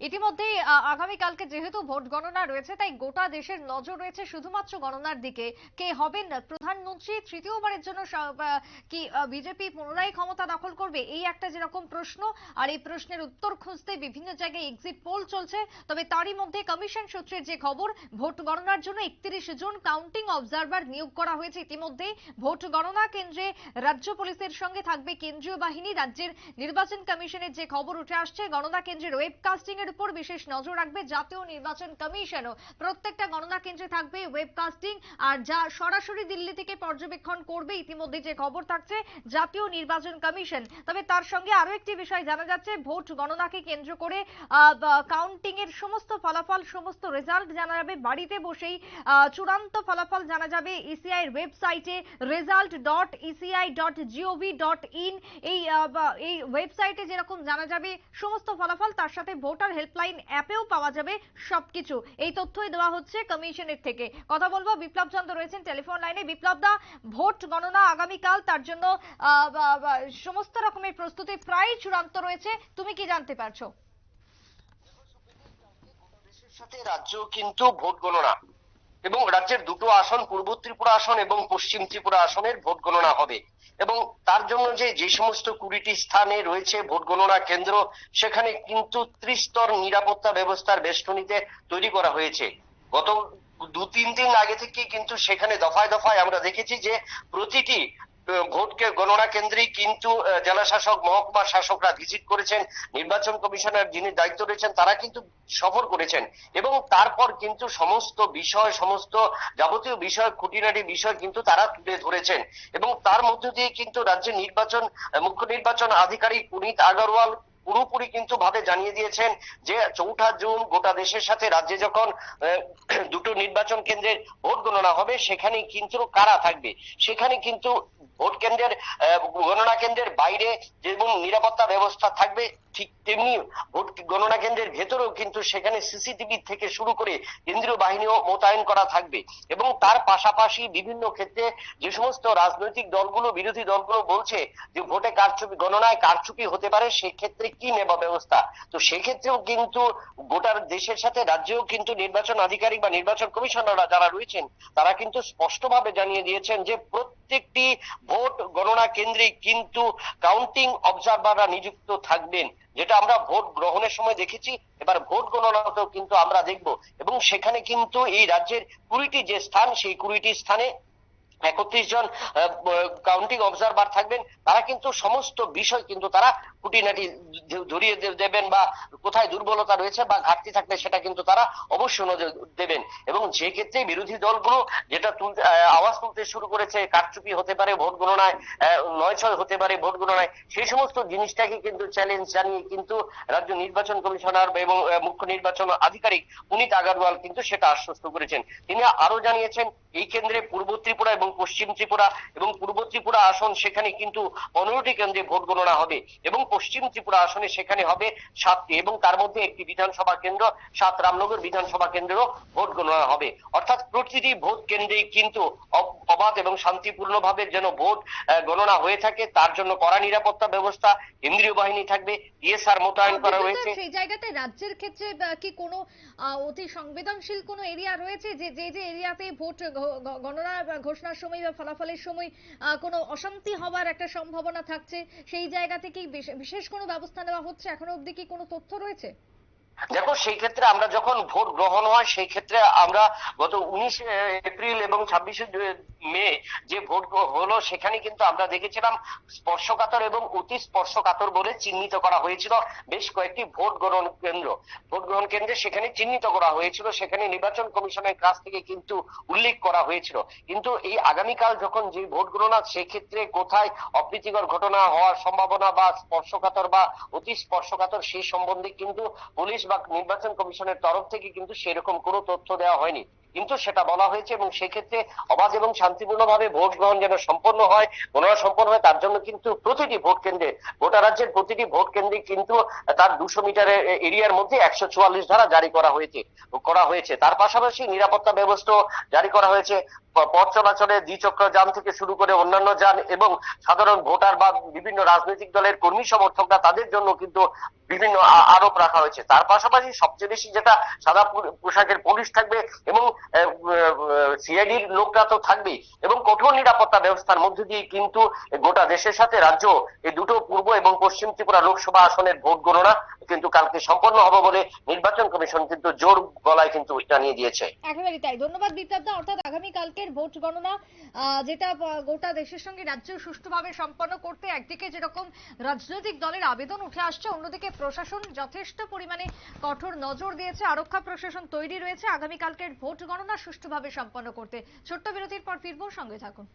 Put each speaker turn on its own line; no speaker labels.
ইতিমধ্যেই, আ- আগামীকালকে যেহেতু ভোট গণনা রয়েছে, তাই গোটা দেশের নজর রয়েছে শুধুমাত্র গণনার দিকে। কে হবেন প্রধানমন্ত্রী? তৃতীয়বারের জন্য কি বিজেপি পুনরায় ক্ষমতা দখল করবে? এই একটা যেরকম প্রশ্ন, আর এই প্রশ্নের উত্তর খুঁজতে বিভিন্ন জায়গায় এক্সিট পোল চলছে। তবে তারই মধ্যে কমিশন সূত্রের যে খবর, ভোট গণনার জন্য একত্রিশ জন কাউন্টিং অবজারভার নিয়োগ করা হয়েছে। ইতিমধ্যে ভোট গণনা কেন্দ্রে রাজ্য পুলিশের সঙ্গে থাকবে কেন্দ্রীয় বাহিনী। রাজ্যের নির্বাচন কমিশনের যে খবর উঠে আসছে, গণনা কেন্দ্রের ওয়েবকাস্টিং এর উপর বিশেষ নজর রাখবে জাতীয় নির্বাচন কমিশনও। প্রত্যেকটা গণনা কেন্দ্রে থাকবে ওয়েবকাস্টিং আর যা সরাসরি দিল্লি থেকে পর্যবেক্ষণ করবে ইতিমধ্যে যে খবর থাকছে, জাতীয় নির্বাচন কমিশন। তবে তার সঙ্গে আরও একটি বিষয় জানা যাচ্ছে, ভোট গণনাকে কেন্দ্র করে কাউন্টিং এর সমস্ত ফলাফল, সমস্ত রেজাল্ট জানা যাবে। বাড়িতে বসেই চূড়ান্ত ফলাফল জানা যাবে ইসিআই এর ওয়েবসাইটে result dot ECI dot GOV dot in এই ওয়েবসাইটে যেরকম জানা যাবে, সমস্ত ফলাফল তার সাথে ভোটার হেল্পলাইন অ্যাপেও পাওয়া যাবে সবকিছু। এই তথ্যই দেওয়া হচ্ছে কমিশনের থেকে। কথা বলব, বিপ্লব চন্দ্র রয়েছেন টেলিফোন লাইনে। বিপ্লব দা, ভোট গণনা আগামীকাল, তার জন্য সমস্ত রকমের প্রস্তুতি প্রায় চূড়ান্ত রয়েছে। তুমি কি জানতে পারছ?
সাথে রাজ্য কিন্তু ভোট গণনা এবং রাজ্যের দুটো আসন, পূর্ব ত্রিপুরা আসন এবং পশ্চিম ত্রিপুরা আসনের ভোট গণনা হবে। এবং তার জন্য যে যে সমস্ত কুড়িটি স্থানে রয়েছে ভোট গণনা কেন্দ্র, সেখানে কিন্তু ত্রিস্তর নিরাপত্তা ব্যবস্থার বেষ্টনীতে তৈরি করা হয়েছে। গত দু তিন দিন আগে থেকে কিন্তু সেখানে দফায় দফায় আমরা দেখেছি যে, প্রতিটি ভোটকে গণনা কেন্দ্রেই কিন্তু জেলা শাসক মহকুমা শাসকরা ভিজিট করেছেন, নির্বাচন কমিশনের যিনি দায়িত্ব রয়েছেন, তারা কিন্তু সফর করেছেন। এবং তারপর কিন্তু সমস্ত বিষয়, সমস্ত যাবতীয় বিষয়, খুঁটিনাটি বিষয় কিন্তু তারা তুলে ধরেছেন। এবং তার মধ্য দিয়ে কিন্তু রাজ্যের নির্বাচন মুখ্য নির্বাচন আধিকারিক পুনীত আগরওয়াল পুরোপুরি কিন্তু ভাবে জানিয়ে দিয়েছেন যে চৌঠা জুন গোটা দেশের সাথে রাজ্যে যখন দুটো নির্বাচন কেন্দ্রের ভোট গণনা হবে সেখানে কিন্তু কারা থাকবে? সেখানে কিন্তু ভোট কেন্দ্রের গণনা কেন্দ্রের বাইরে যেমন নিরাপত্তা ব্যবস্থা থাকবে ঠিক তেমনি ভোট গণনা কেন্দ্রের ভেতরেও কিন্তু সেখানে সিসিটিভি থেকে শুরু করে কেন্দ্রীয় বাহিনীও মোতায়েন করা থাকবে। এবং তার পাশাপাশি বিভিন্ন ক্ষেত্রে যে সমস্ত রাজনৈতিক দলগুলো, বিরোধী দলগুলো বলছে যে ভোটে কারচুপি, গণনায় কারচুপি হতে পারে, সেক্ষেত্রে কি নেবা ব্যবস্থা? তো সেক্ষেত্রেও কিন্তু গোটার দেশের সাথে রাজ্যেও কিন্তু নির্বাচন আধিকারিক বা নির্বাচন কমিশনাররা যারা রয়েছেন, তারা কিন্তু স্পষ্টভাবে জানিয়ে দিয়েছেন যে প্রত্যেকটি ভোট গণনা কেন্দ্রে কিন্তু কাউন্টিং অবজারভাররা নিযুক্ত থাকবেন। যেটা আমরা ভোট গ্রহণের সময় দেখেছি, এবার ভোট গণনাতেও কিন্তু আমরা দেখব। এবং সেখানে কিন্তু এই রাজ্যের কুড়িটি যে স্থান, সেই কুড়িটি স্থানে একত্রিশ জন কাউন্টিং অবজারভার থাকবেন। তারা কিন্তু সমস্ত বিষয় কিন্তু তারা খুঁটিনাটি ধরিয়ে দেবেন বা কোথায় দুর্বলতা রয়েছে বা ঘাটতি থাকলে সেটা কিন্তু তারা অবশ্যই নজর দেবেন। এবং যে ক্ষেত্রে বিরোধী দলগুলো যেটা তুলতে আওয়াজ তুলতে শুরু করেছে, কারচুপি হতে পারে ভোট গণনায় নয় ছয় হতে পারে ভোট গণনায়, সেই সমস্ত জিনিসটাকে কিন্তু চ্যালেঞ্জ জানিয়ে কিন্তু রাজ্য নির্বাচন কমিশনার এবং মুখ্য নির্বাচন আধিকারিক পুনিত আগরওয়াল কিন্তু সেটা আশ্বস্ত করেছেন। তিনি আরও জানিয়েছেন, এই কেন্দ্রে পূর্ব ত্রিপুরা এবং পশ্চিম ত্রিপুরা এবং পূর্ব ত্রিপুরা আসন সেখানে কিন্তু পনেরোটি কেন্দ্রে ভোট গণনা হবে এবং পশ্চিম ত্রিপুরা আসনে সেখানে হবে সাতটি এবং তার মধ্যে একটি বিধানসভা কেন্দ্র সাত রামনগর বিধানসভা কেন্দ্রেও ভোট গণনা হবে। অর্থাৎ প্রতিটি ভোট কেন্দ্রেই কিন্তু অবাধ এবং শান্তিপূর্ণভাবে যেন ভোট গণনা হয়ে থাকে তার জন্য কড়া নিরাপত্তা ব্যবস্থা কেন্দ্রীয় বাহিনী থাকবে ডিএসআর মোতায়েন করা
বিপ্লব দা, সেই জায়গাতে রাজ্যের ক্ষেত্রে কি কোনো অতি সংবেদনশীল কোনো এরিয়া রয়েছে? যে যে যে এরিয়াতে ভোট গণনা বা ঘোষণার সময় বা ফলাফলের সময় কোনো অশান্তি হওয়ার একটা সম্ভাবনা থাকছে, সেই জায়গা থেকেই বিশেষ কোনো ব্যবস্থা নেওয়া হচ্ছে? এখনও অবধি কি কোনো তথ্য রয়েছে?
দেখো, সেই ক্ষেত্রে আমরা যখন ভোট গ্রহণ হয়, সেই ক্ষেত্রে আমরা গত উনিশে এপ্রিল এবং ছাব্বিশে মে যে ভোট হলো, সেখানে কিন্তু আমরা দেখেছিলাম স্পর্শকাতর এবং অতি স্পর্শকাতর বলে চিহ্নিত করা হয়েছিল বেশ কয়েকটি ভোট গ্রহণ কেন্দ্র। ভোট গ্রহণ কেন্দ্রে সেখানে চিহ্নিত করা হয়েছিল, সেখানে নির্বাচন কমিশনের কাছ থেকে কিন্তু উল্লেখ করা হয়েছিল। কিন্তু এই আগামীকাল যখন যে ভোট গণনা সেক্ষেত্রে কোথায় অপ্রীতিকর ঘটনা হওয়ার সম্ভাবনা বা স্পর্শকাতর বা অতি স্পর্শকাতর সেই সম্বন্ধে কিন্তু পুলিশ বা নির্বাচন কমিশনের তরফ থেকে কিন্তু সেরকম কোনো তথ্য দেওয়া হয়নি। কিন্তু সেটা বলা হয়েছে এবং সেক্ষেত্রে অবাধ এবং শান্তিপূর্ণভাবে ভোট গ্রহণ যেন সম্পন্ন হয় গণনা সম্পন্ন হয়, তার জন্য কিন্তু প্রতিটি ভোট কেন্দ্রে, গোটা রাজ্যের প্রতিটি ভোট কেন্দ্রে কিন্তু তার দুশো মিটারের এরিয়ার মধ্যে একশো চুয়াল্লিশ ধারা জারি করা হয়েছে করা হয়েছে। তার পাশাপাশি নিরাপত্তা ব্যবস্থা জারি করা হয়েছে। পথ চলাচলে দ্বিচক্র যান থেকে শুরু করে অন্যান্য যান এবং সাধারণ ভোটার বা বিভিন্ন রাজনৈতিক দলের কর্মী সমর্থকরা তাদের জন্য কিন্তু বিভিন্ন আরোপ রাখা হয়েছে। তার পাশাপাশি সবচেয়ে বেশি যেটা সাদা পোশাকের পুলিশ থাকবে এবং সিআইডির লোকরা তো থাকবেই। এবং কঠোর নিরাপত্তা ব্যবস্থার মধ্যে দিয়ে কিন্তু গোটা দেশের সাথে রাজ্য, এই দুটো পূর্ব এবং পশ্চিম ত্রিপুরা লোকসভা আসনের ভোট গণনা কিন্তু কালকে সম্পন্ন হবে বলে নির্বাচন কমিশন কিন্তু জোর গলায় কিন্তু জানিয়ে দিয়েছে।
একেবারেই তাই। ধন্যবাদ বিপ্লবদা। অর্থাৎ আগামীকালকের ভোট গণনা যেটা গোটা দেশের সঙ্গে রাজ্য সুষ্ঠুভাবে সম্পন্ন করতে একদিকে যেরকম রাজনৈতিক দলের আবেদন উঠে আসছে, অন্যদিকে প্রশাসন যথেষ্ট পরিমাণে কঠোর নজর দিয়েছে। আরক্ষা প্রশাসন তৈরি রয়েছে আগামীকালকের ভোট গণনা সুষ্ঠুভাবে সম্পন্ন করতে। ছোট্ট বিরতির পর ফিরবো, সঙ্গে থাকুন।